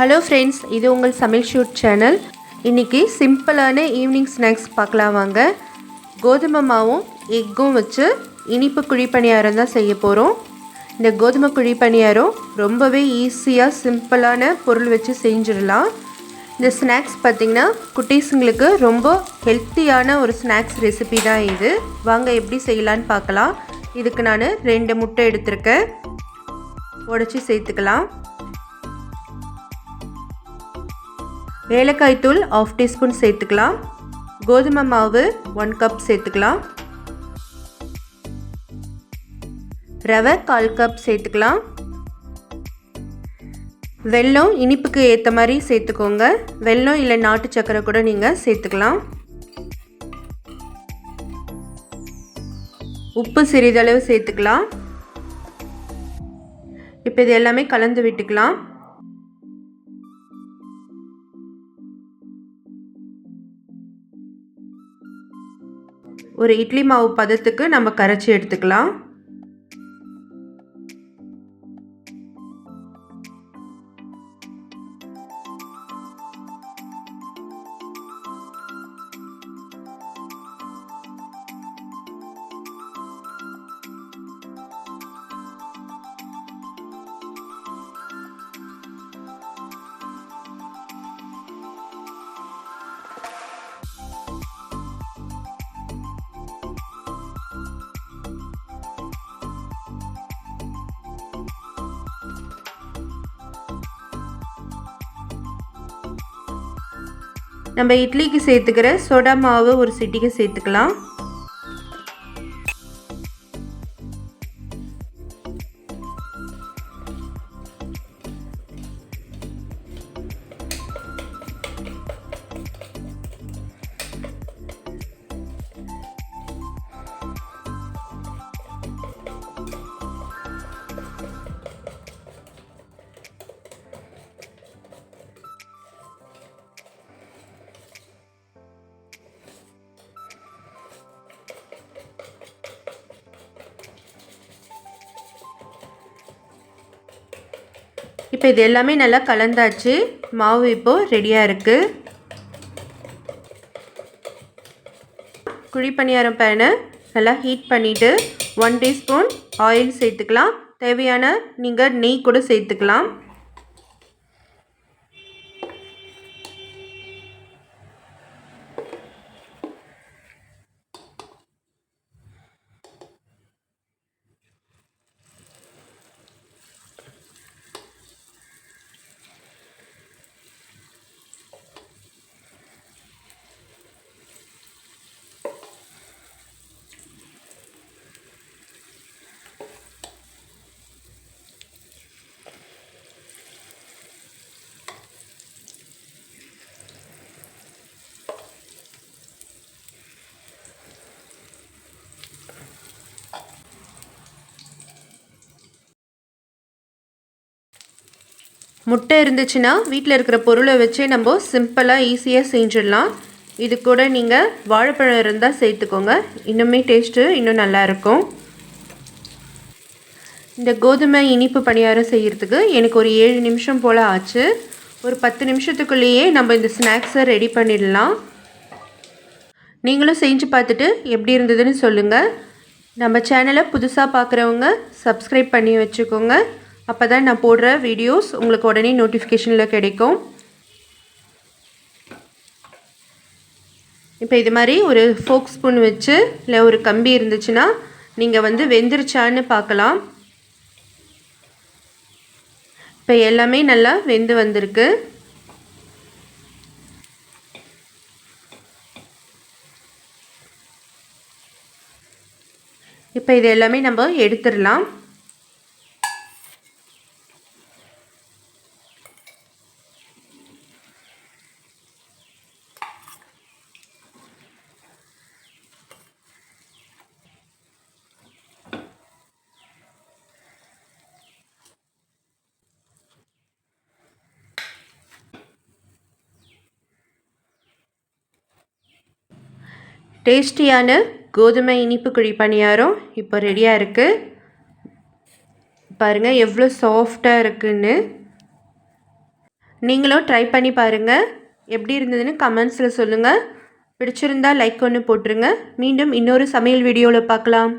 Hello friends இது உங்கள் சமையல் ஷூட் சேனல். இன்றைக்கி சிம்பிளான ஈவினிங் ஸ்நாக்ஸ் பார்க்கலாம் வாங்க. கோதுமை மாவும் எக்கும் வச்சு இனிப்பு குழிப்பணியாரம் தான் செய்ய போகிறோம் இந்த கோதுமை குழி பணியாரம் ரொம்பவே ஈஸியாக சிம்பிளான பொருள் வச்சு செஞ்சிடலாம். இந்த ஸ்நாக்ஸ் பார்த்திங்கன்னா குட்டீஸுங்களுக்கு ரொம்ப ஹெல்த்தியான ஒரு ஸ்நாக்ஸ் ரெசிபி தான் இது. வாங்க எப்படி செய்யலான்னு பார்க்கலாம். இதுக்கு நான் ரெண்டு முட்டை எடுத்திருக்கேன். உடச்சி சேர்த்துக்கலாம். ஏலக்காய் தூள் ஆஃப் டீஸ்பூன் சேர்த்துக்கலாம். கோதுமை மாவு ஒன் கப் சேர்த்துக்கலாம். ரவை கால் கப் சேர்த்துக்கலாம். வெல்லம் இனிப்புக்கு ஏற்ற மாதிரி சேர்த்துக்கோங்க. வெல்லம் இல்லை நாட்டு சக்கரை கூட நீங்கள் சேர்த்துக்கலாம். உப்பு சிறிதளவு சேர்த்துக்கலாம். இப்போ இது எல்லாமே கலந்து விட்டுக்கலாம். ஒரு இட்லி மாவு பதத்துக்கு நம்ம கரைச்சி எடுத்துக்கலாம். நம்ம இட்லிக்கு சேர்த்துக்கிற சோடா மாவு ஒரு சிட்டிக்கு சேர்த்துக்கலாம். இப்போ இது எல்லாமே நல்லா கலந்தாச்சு. மாவு இப்போது ரெடியாக இருக்குது குழி பணியாரம் பேனை நல்லா ஹீட் பண்ணிவிட்டு ஒன் டீஸ்பூன் ஆயில் சேர்த்துக்கலாம். தேவையான நீங்கள் நெய் கூட சேர்த்துக்கலாம். முட்டை இருந்துச்சுன்னா வீட்டில் இருக்கிற பொருளை வச்சே நம்ம சிம்பிளாக ஈஸியாக செஞ்சிடலாம். இது கூட நீங்கள் வாழைப்பழம் இருந்தால் சேர்த்துக்கோங்க. இன்னுமே டேஸ்ட்டு இன்னும் நல்லாயிருக்கும் இந்த கோதுமை இனிப்பு பணியாரம் செய்கிறதுக்கு எனக்கு ஒரு ஏழு நிமிஷம் போல் ஆச்சு. ஒரு பத்து நிமிஷத்துக்குள்ளேயே நம்ம இந்த ஸ்நாக்ஸை ரெடி பண்ணிடலாம். நீங்களும் செஞ்சு பார்த்துட்டு எப்படி இருந்ததுன்னு சொல்லுங்கள் நம்ம சேனலை புதுசாக பார்க்குறவங்க சப்ஸ்கிரைப் பண்ணி வச்சுக்கோங்க. அப்போ தான் நான் போடுற வீடியோஸ் உங்களுக்கு உடனே நோட்டிஃபிகேஷனில் கிடைக்கும். இப்போ இது மாதிரி ஒரு ஃபோக் ஸ்பூன் வச்சு இல்லை ஒரு கம்பி இருந்துச்சுன்னா நீங்கள் வந்து வெந்துருச்சான்னு பார்க்கலாம். இப்போ எல்லாமே நல்லா வெந்து வந்திருக்கு. இப்போ இது எல்லாமே நம்ம எடுத்துடலாம். டேஸ்டியான கோதுமை இனிப்பு குழி பணியாரம் இப்போ ரெடியாக இருக்குது பாருங்கள் எவ்வளோ சாஃப்டாக இருக்குன்னு. நீங்களும் ட்ரை பண்ணி பாருங்கள் எப்படி இருந்ததுன்னு கமெண்ட்ஸில் சொல்லுங்கள் பிடிச்சிருந்தா லைக் ஒன்று போட்டுருங்க. மீண்டும் இன்னொரு சமையல் வீடியோவில் பார்க்கலாம்.